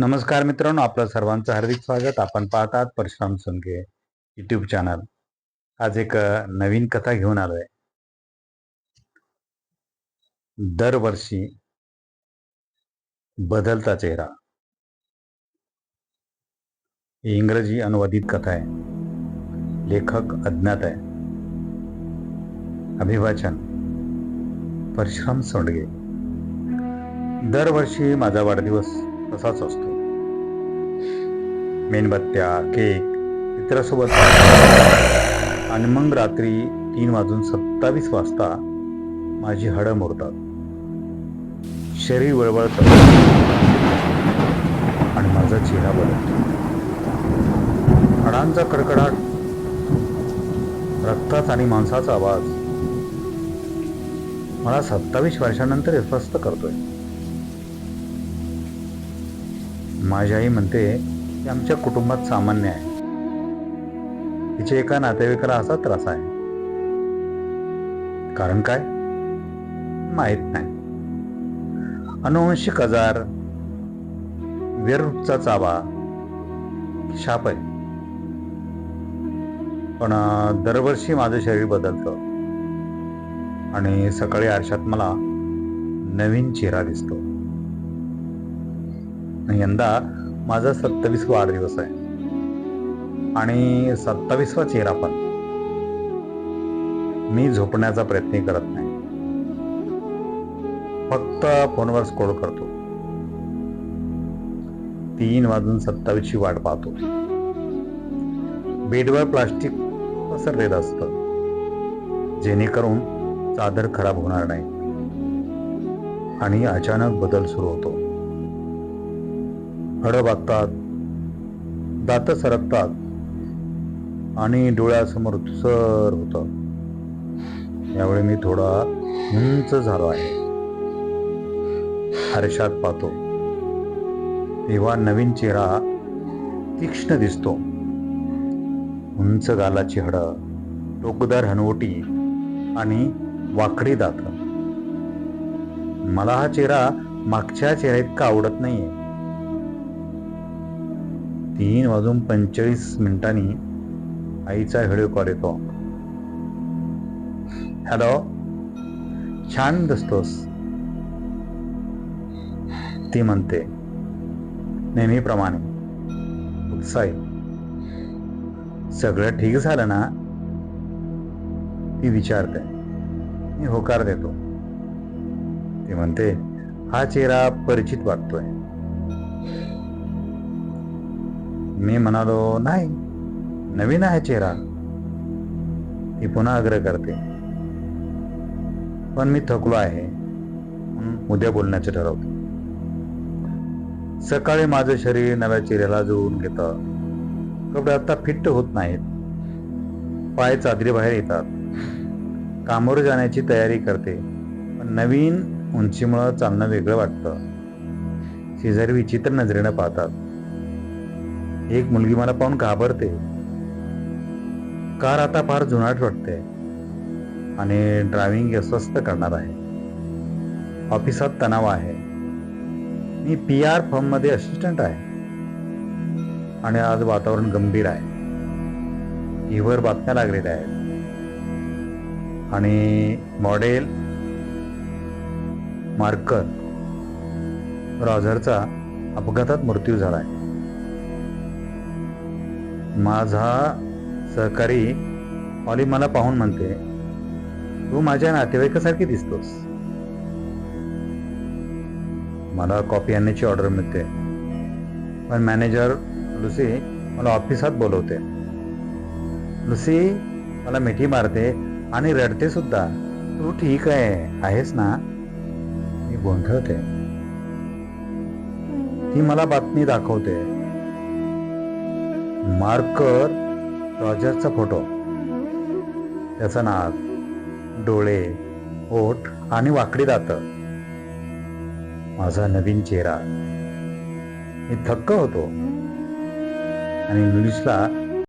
नमस्कार मित्रांनो आपलं सर्वांचं हार्दिक स्वागत. आपण पाहतात परशुराम सोनके युट्यूब चॅनल आज एक नवीन कथा घेऊन आलोय. दरवर्षी बदलता चेहरा. ही इंग्रजी अनुवादित कथा आहे. लेखक अज्ञात आहे. अभिवाचन परशुराम सोंडगे दरवर्षी माझा वाढदिवस तसाच असतो. मेणबत्त्या केक इतरासोबत. आणि मग रात्री तीन वाजून सत्तावीस वाजता माझी हडं मोडतात शरीर वळवळत आणि माझा चेहरा बदलतो. हाडांचा कडकडाट रक्तात आणि माणसाचा आवाज. मला सत्तावीस वर्षानंतर अस्वस्थ करतोय. माझी आई म्हणते की आमच्या कुटुंबात सामान्य आहे. तिचे एका नातेवाईकाला असा त्रास आहे. कारण काय? माहीत नाही. अनुवंशिक आजार वेरूटचा चावा शाप आहे. पण दरवर्षी माझं शरीर बदलतं. आणि सकाळी आरशात मला नवीन चेहरा दिसतो. यंदा माझा सत्तावीस वाढदिवस आहे. आणि सत्तावीसवा चेहरा पण. मी झोपण्याचा प्रयत्न करत नाही. फक्त फोनवर स्कोल करतो. तीन वाजून सत्तावीसची वाट पाहतो. बेडवर प्लास्टिक पसरलेलं असतं. जेणेकरून चादर खराब होणार नाही. आणि अचानक बदल सुरू होतो. हडं बागतात दात सरकतात आणि डोळ्यासमोर धुसर होतं. यावेळी मी थोडा उंच झालो आहे. आरशात पाहतो. तेव्हा नवीन चेहरा तीक्ष्ण दिसतो. उंच गालाची हडं टोकदार हनवटी आणि वाकडी दात. मला हा चेहरा मागच्या चेहऱ्या इतका आवडत नाहीये. तीन वाजून पंचेचाळीस मिनिटांनी आईचा व्हिडिओ कॉल येतो. हॅलो? छान दिसतोस. ती म्हणते नेहमीप्रमाणे. उत्साही. सगळं ठीक झालं ना? ती विचारते. मी होकार देतो. ती म्हणते हा चेहरा परिचित वाटतोय. मी म्हणालो नाही नवीन आहे चेहरा. ती पुन्हा आग्रह करते. पण मी थकलो आहे. उद्या बोलण्याचे ठरवतो. सकाळी माझं शरीर नव्या चेहऱ्याला जुळवून घेतं. कपडे आता फिट्ट होत नाहीत. पाय चादरी बाहेर येतात. कामावर जाण्याची तयारी करते. पण नवीन उंचीमुळं चालणं वेगळं वाटतं. शेजारी विचित्र नजरेनं पाहतात. एक मुलगी मला पाहून घाबरते. कार आता फार जुनाट वाटते. आणि ड्रायव्हिंग अस्वस्थ करणार आहे. ऑफिसात तणाव आहे. मी पी आर फॉर्ममध्ये असिस्टंट आहे. आणि आज वातावरण गंभीर आहे. टीव्हीवर बातम्या लागलेल्या आहेत. आणि मॉडेल मार्कर रॉझरचा अपघातात मृत्यू झाला आहे माझा सहकारी ऑली मला पाहून म्हणते तू माझ्या नातेवाईकासारखी दिसतोस. मला कॉफी आणण्याची ऑर्डर मिळते. पण मॅनेजर लुसी मला ऑफिसात बोलवते. लुसी मला मिठी मारते आणि रडते सुद्धा. तू ठीक आहे आहेस ना? मी गोंधळते. ती मला बातमी दाखवते. मार्कर रॉजरचा फोटो. त्याचं नाक डोळे ओठ आणि वाकडी दात. माझा नवीन चेहरा. मी थक्क होतो. आणि इंग्लिशला